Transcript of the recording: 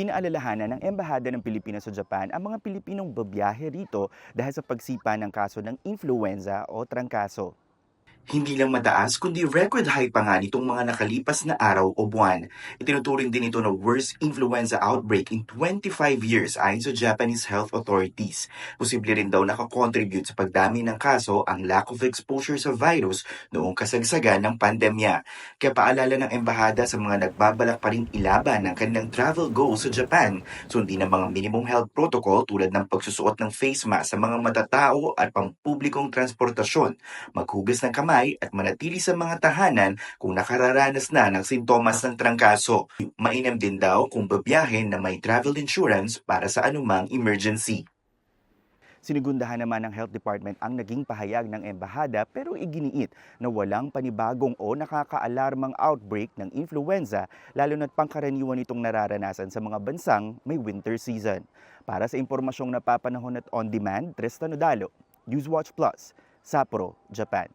Pinaalalahanan ng Embahada ng Pilipinas sa Japan ang mga Pilipinong babiyahe rito dahil sa pagsipa ng kaso ng influenza o trangkaso. Hindi lang mataas kundi record high pa nga nitong mga nakalipas na araw o buwan. Itinuturing din ito na worst influenza outbreak in 25 years ayon sa Japanese health authorities. Posible rin daw nakakontribute sa pagdami ng kaso ang lack of exposure sa virus noong kasagsagan ng pandemya. Kaya paalala ng embahada sa mga nagbabalak pa rin ilaban ng kanilang travel goals sa Japan, sundin ang mga minimum health protocol tulad ng pagsusuot ng face mask sa mga matatao at pampublikong transportasyon, maghugas ng kamay at manatili sa mga tahanan kung nakararanas na ng sintomas ng trangkaso. Mainam din daw kung babiyahin na may travel insurance para sa anumang emergency. Sinigundahan naman ng Health Department ang naging pahayag ng embahada pero iginiit na walang panibagong o nakakaalarmang outbreak ng influenza lalo na't pangkaraniwan itong nararanasan sa mga bansang may winter season. Para sa impormasyong napapanahon at on-demand, Tristan Odalo, Newswatch Plus, Sapporo, Japan.